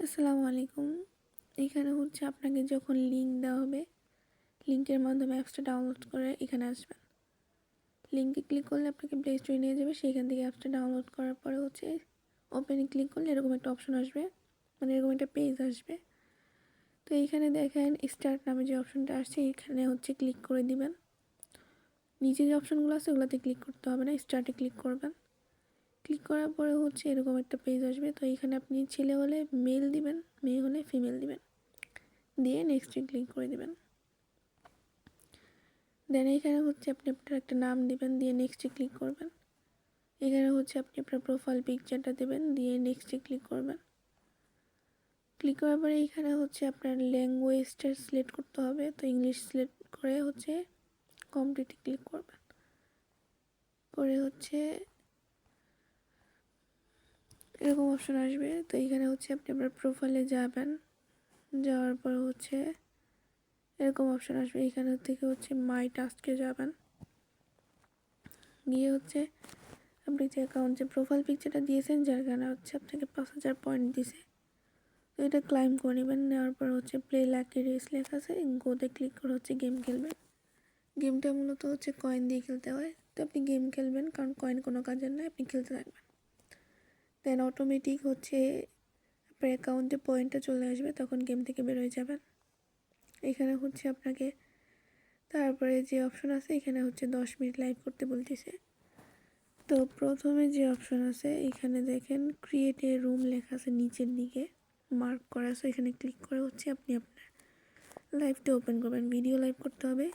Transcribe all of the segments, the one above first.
আসসালামু আলাইকুম। এখানে হচ্ছে আপনাকে যখন লিঙ্ক দেওয়া হবে লিঙ্কের মাধ্যমে অ্যাপসটা ডাউনলোড করে এখানে আসবেন। লিঙ্কে ক্লিক করলে আপনাকে প্লে স্টোরে নিয়ে যাবে। সেইখান থেকে অ্যাপসটা ডাউনলোড করার পরে হচ্ছে ওপেনে ক্লিক করলে এরকম একটা অপশন আসবে। মানে এরকম একটা পেজ আসবে। তো এইখানে দেখেন স্টার্ট নামে যে অপশনটা আসছে, এখানে হচ্ছে ক্লিক করে দিবেন। নিচে যে অপশনগুলো আছে, ওগুলোতে ক্লিক করতে হবে না স্টার্টে ক্লিক করবেন। ক্লিক করার পরে হচ্ছে এরকম একটা পেজ আসবে। তো এখানে আপনি ছেলে হলে মেল দিবেন, মেয়ে হলে ফিমেল দিবেন। দিয়ে নেক্সটে ক্লিক করে দেবেন। দেন এখানে হচ্ছে আপনি আপনার একটা নাম দিবেন, দিয়ে নেক্সটে ক্লিক করবেন। এখানে হচ্ছে আপনি আপনার প্রোফাইল পিকচারটা দেবেন, দিয়ে নেক্সটে ক্লিক করবেন। ক্লিক করার পরে এখানে হচ্ছে আপনার ল্যাঙ্গুয়েজটা সিলেক্ট করতে হবে। তো ইংলিশ সিলেক্ট করে হচ্ছে কমপ্লিটে ক্লিক করবেন। করে হচ্ছে এরকম অপশন আসবে। তো এখানে হচ্ছে আপনি আপনার প্রোফাইলে যাবেন। যাওয়ার পর হচ্ছে এরকম অপশন আসবে। এখানে থেকে হচ্ছে মাই টাস্কে যাবেন। গিয়ে হচ্ছে আপনি যে অ্যাকাউন্ট যে প্রোফাইল পিকচারটা দিয়েছেন, যার কারণে হচ্ছে আপনাকে পাঁচ হাজার পয়েন্ট দিছে। তো এটা ক্লাইম করে নেবেন। নেওয়ার পর হচ্ছে প্লে লাকি রেস লেখা আছে। গোতে ক্লিক করে হচ্ছে গেম খেলবেন। গেমটা মূলত হচ্ছে কয়েন দিয়ে খেলতে হয়। তো আপনি গেম খেলবেন, কারণ কয়েন কোনো কাজের নয়। আপনি খেলতে থাকবেন। দেন অটোমেটিক হচ্ছে আপনার অ্যাকাউন্টে পয়েন্টটা চলে আসবে, তখন গেম থেকে বের হয়ে যাবেন। এখানে হচ্ছে আপনাকে, তারপরে যে অপশন আছে, এখানে হচ্ছে দশ মিনিট লাইভ করতে বলতেছে। তো প্রথমে যে অপশন আছে, এখানে দেখেন ক্রিয়েট এ রুম লেখা আছে নিচের দিকে মার্ক করা আছে, এখানে ক্লিক করে হচ্ছে আপনি আপনার লাইভটা ওপেন করবেন। ভিডিও লাইভ করতে হবে।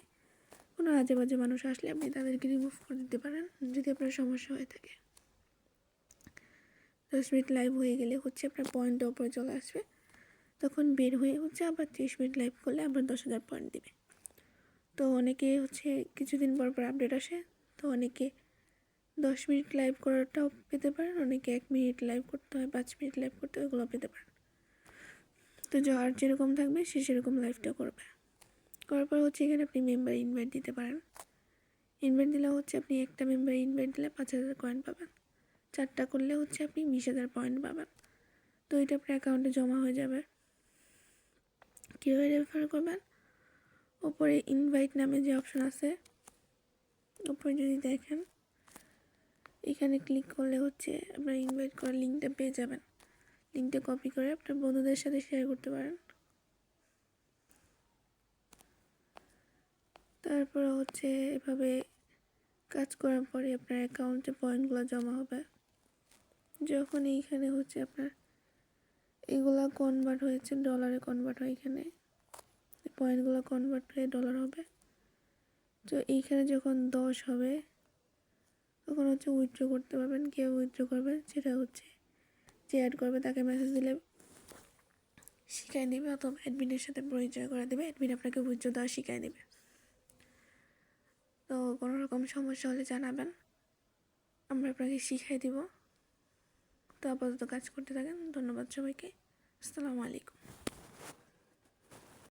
কোনো আজে বাজে মানুষ আসলে আপনি তাদেরকে রিমুভ করে দিতে পারেন, যদি আপনার সমস্যা হয়ে থাকে। দশ মিনিট লাইভ হয়ে গেলে হচ্ছে আপনার পয়েন্টের ওপরে চলে আসবে। তখন বের হয়ে হচ্ছে আবার তিরিশ মিনিট লাইভ করলে আবার দশ হাজার পয়েন্ট দেবে। তো অনেকে হচ্ছে কিছুদিন পর পর আপডেট আসে, তো অনেকে দশ মিনিট লাইভ করাটাও পেতে পারেন, অনেকে এক মিনিট লাইভ করতে হয়, পাঁচ মিনিট লাইভ করতে হয় ওগুলো পেতে পারেন। তো যার যেরকম থাকবে, সে সেরকম লাইভটা করবে। করার পর হচ্ছে এখানে আপনি মেম্বার ইনভাইট দিতে পারেন। ইনভাইট দিলে হচ্ছে আপনি একটা মেম্বার ইনভাইট দিলে পাঁচ হাজার কয়েন পাবেন। চারটা করলে হচ্ছে আপনি বিশ হাজার পয়েন্ট পাবেন। তো এটা আপনার অ্যাকাউন্টে জমা হয়ে যাবে। কীভাবে রেফার করবেন? ওপরে ইনভাইট নামে যে অপশন আছে ওপরে যদি দেখেন, এখানে ক্লিক করলে হচ্ছে আপনার ইনভাইট করার লিঙ্কটা পেয়ে যাবেন। লিঙ্কটা কপি করে আপনার বন্ধুদের সাথে শেয়ার করতে পারেন। তারপর হচ্ছে এভাবে কাজ করার পরে আপনার অ্যাকাউন্টে পয়েন্টগুলো জমা হবে। যখন এইখানে হচ্ছে আপনার এগুলা কনভার্ট হয়েছে ডলারে কনভার্ট হয় এখানে পয়েন্টগুলো কনভার্ট হয়ে ডলার হবে। তো এইখানে যখন দশ হবে, তখন হচ্ছে উইথড্র করতে পারবেন। কেউ উইথড্র করবেন সেটা হচ্ছে যে অ্যাড করবে, তাকে মেসেজ দিলে শিখাই নেবে অথবা অ্যাডমিনের সাথে পরিচয় করে দেবে। অ্যাডমিন আপনাকে উইথড্র দেওয়া শিখাই দেবে। তো কোনো রকম সমস্যা হলে জানাবেন। আমরা আপনাকে শিখাই দিব। তো আপাতত কাজ করতে থাকেন। ধন্যবাদ সবাইকে। আসসালামু আলাইকুম।